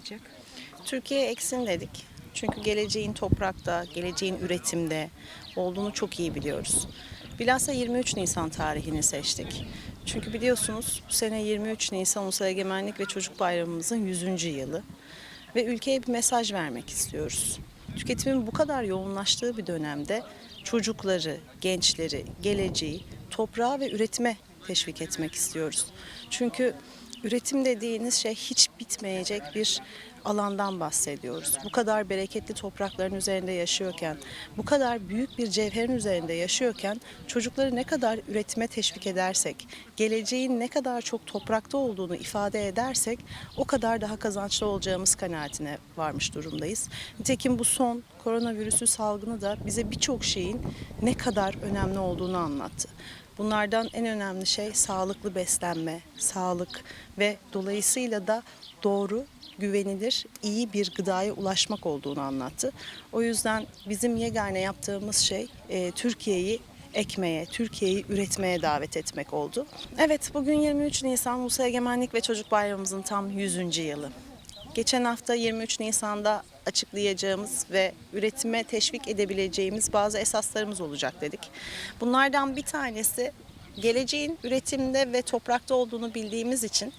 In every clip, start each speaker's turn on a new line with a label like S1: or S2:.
S1: olacak?
S2: Türkiye eksin dedik. Çünkü geleceğin toprakta, geleceğin üretimde olduğunu çok iyi biliyoruz. Bilhassa 23 Nisan tarihini seçtik. Çünkü biliyorsunuz bu sene 23 Nisan Ulusal Egemenlik ve Çocuk Bayramımızın 100. yılı. Ve ülkeye bir mesaj vermek istiyoruz. Tüketimin bu kadar yoğunlaştığı bir dönemde çocukları, gençleri, geleceği toprağa ve üretime teşvik etmek istiyoruz. Çünkü üretim dediğiniz şey hiç bitmeyecek bir alandan bahsediyoruz. Bu kadar bereketli toprakların üzerinde yaşıyorken, bu kadar büyük bir cevherin üzerinde yaşıyorken çocukları ne kadar üretime teşvik edersek, geleceğin ne kadar çok toprakta olduğunu ifade edersek o kadar daha kazançlı olacağımız kanaatine varmış durumdayız. Nitekim bu son koronavirüsü salgını da bize birçok şeyin ne kadar önemli olduğunu anlattı. Bunlardan en önemli şey sağlıklı beslenme, sağlık ve dolayısıyla da doğru, güvenilir, iyi bir gıdaya ulaşmak olduğunu anlattı. O yüzden bizim yegane yaptığımız şey e, Türkiye'yi ekmeye, Türkiye'yi üretmeye davet etmek oldu. Evet bugün 23 Nisan Ulusal Egemenlik ve Çocuk Bayramımızın tam 100. yılı. Geçen hafta 23 Nisan'da açıklayacağımız ve üretime teşvik edebileceğimiz bazı esaslarımız olacak dedik. Bunlardan bir tanesi geleceğin üretimde ve toprakta olduğunu bildiğimiz için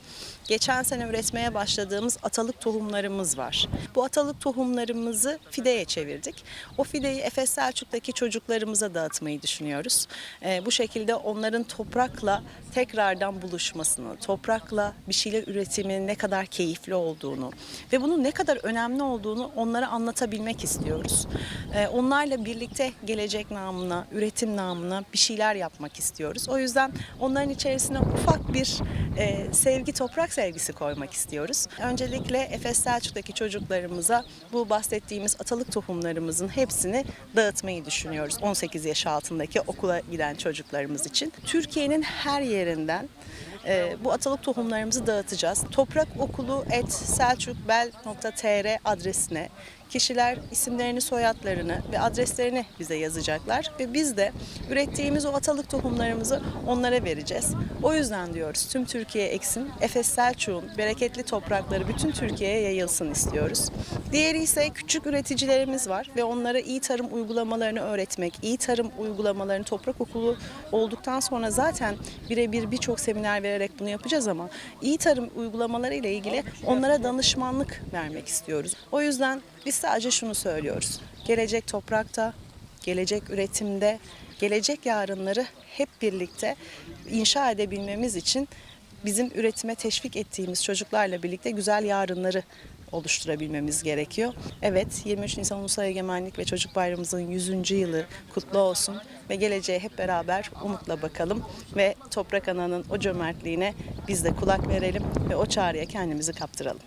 S2: geçen sene üretmeye başladığımız atalık tohumlarımız var. Bu atalık tohumlarımızı fideye çevirdik. O fideyi Efes Selçuk'taki çocuklarımıza dağıtmayı düşünüyoruz. Ee, bu şekilde onların toprakla tekrardan buluşmasını, toprakla bir şeyler üretiminin ne kadar keyifli olduğunu ve bunun ne kadar önemli olduğunu onlara anlatabilmek istiyoruz. Ee, onlarla birlikte gelecek namına, üretim namına bir şeyler yapmak istiyoruz. O yüzden onların içerisine ufak bir e, sevgi, toprak sevgisi koymak istiyoruz. Öncelikle Efes Selçuk'taki çocuklarımıza bu bahsettiğimiz atalık tohumlarımızın hepsini dağıtmayı düşünüyoruz. 18 yaş altındaki okula giden çocuklarımız için. Türkiye'nin her yerinden e, bu atalık tohumlarımızı dağıtacağız. Toprak okulu et selçukbel.tr adresine kişiler isimlerini, soyadlarını ve adreslerini bize yazacaklar ve biz de ürettiğimiz o atalık tohumlarımızı onlara vereceğiz. O yüzden diyoruz tüm Türkiye eksin, Efes Selçuk'un bereketli toprakları bütün Türkiye'ye yayılsın istiyoruz. Diğeri ise küçük üreticilerimiz var ve onlara iyi tarım uygulamalarını öğretmek, iyi tarım uygulamalarını toprak okulu olduktan sonra zaten birebir birçok seminer vererek bunu yapacağız ama iyi tarım uygulamaları ile ilgili onlara danışmanlık vermek istiyoruz. O yüzden biz sadece şunu söylüyoruz. Gelecek toprakta, gelecek üretimde, gelecek yarınları hep birlikte inşa edebilmemiz için bizim üretime teşvik ettiğimiz çocuklarla birlikte güzel yarınları oluşturabilmemiz gerekiyor. Evet 23 Nisan Ulusal Egemenlik ve Çocuk Bayramımızın 100. yılı kutlu olsun ve geleceğe hep beraber umutla bakalım ve Toprak Ana'nın o cömertliğine biz de kulak verelim ve o çağrıya kendimizi kaptıralım.